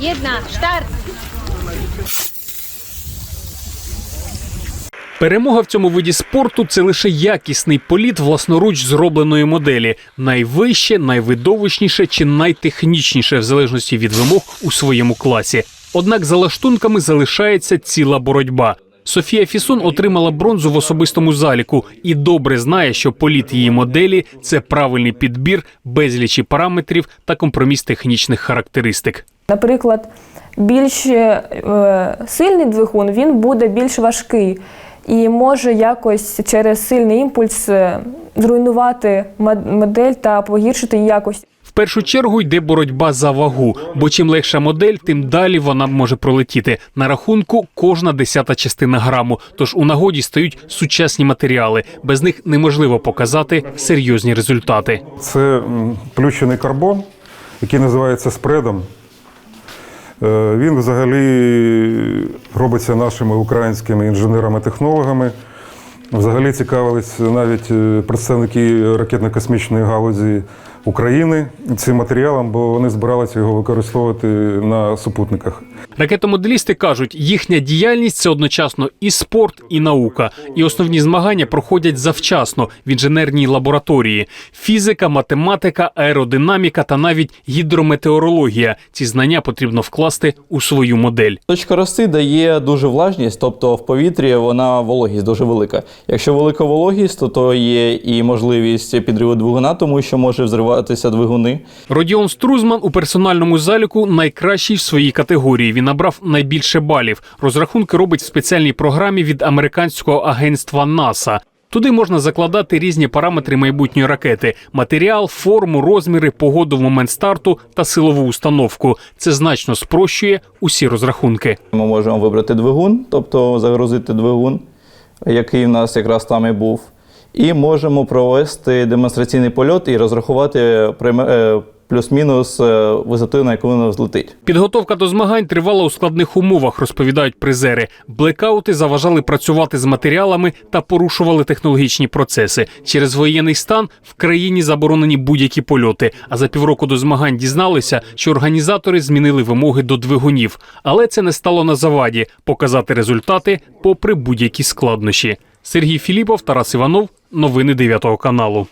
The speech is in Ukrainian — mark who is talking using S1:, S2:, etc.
S1: Jedna, štart!
S2: Перемога в цьому виді спорту це лише якісний політ власноруч зробленої моделі, найвище, найвидовищніше чи найтехнічніше, в залежності від вимог у своєму класі. Однак за лаштунками залишається ціла боротьба. Софія Фісун отримала бронзу в особистому заліку і добре знає, що політ її моделі це правильний підбір безлічі параметрів та компроміс технічних характеристик.
S3: Наприклад, більш е, сильний двигун він буде більш важкий і може якось через сильний імпульс е, зруйнувати модель та погіршити її якість.
S2: В першу чергу йде боротьба за вагу, бо чим легша модель, тим далі вона може пролетіти. На рахунку кожна десята частина граму. Тож у нагоді стають сучасні матеріали. Без них неможливо показати серйозні результати.
S4: Це плющений карбон, який називається спредом. Е, Він взагалі робиться нашими українськими інженерами-технологами. Взагалі цікавились навіть е, представники ракетно-космічної галузі України цим матеріалом, бо вони збиралися його використовувати на супутниках.
S2: Ракетомоделісти кажуть, їхня діяльність це одночасно і спорт, і наука. І основні змагання проходять завчасно в інженерній лабораторії. Фізика, математика, аеродинаміка та навіть гідрометеорологія. Ці знання потрібно вкласти у свою модель.
S5: Точка рости дає дуже влажність, тобто в повітрі вона вологість дуже велика. Якщо велика вологість, то, то є і можливість підриву двигуна, тому що може взриватися двигуни.
S2: Родіон Струзман у персональному заліку найкращий в своїй категорії. Він набрав найбільше балів. Розрахунки робить в спеціальній програмі від американського агентства НАСА. Туди можна закладати різні параметри майбутньої ракети: матеріал, форму, розміри, погоду в момент старту та силову установку. Це значно спрощує усі розрахунки.
S5: Ми можемо вибрати двигун, тобто загрузити двигун, який в нас якраз там і був. І можемо провести демонстраційний польот і розрахувати е, плюс-мінус е, висоту, на яку воно взлетить.
S2: Підготовка до змагань тривала у складних умовах, розповідають призери. Блекаути заважали працювати з матеріалами та порушували технологічні процеси. Через воєнний стан в країні заборонені будь-які польоти. А за півроку до змагань дізналися, що організатори змінили вимоги до двигунів. Але це не стало на заваді показати результати попри будь-які складнощі. Сергій Філіпов, Тарас Іванов, новини 9 каналу.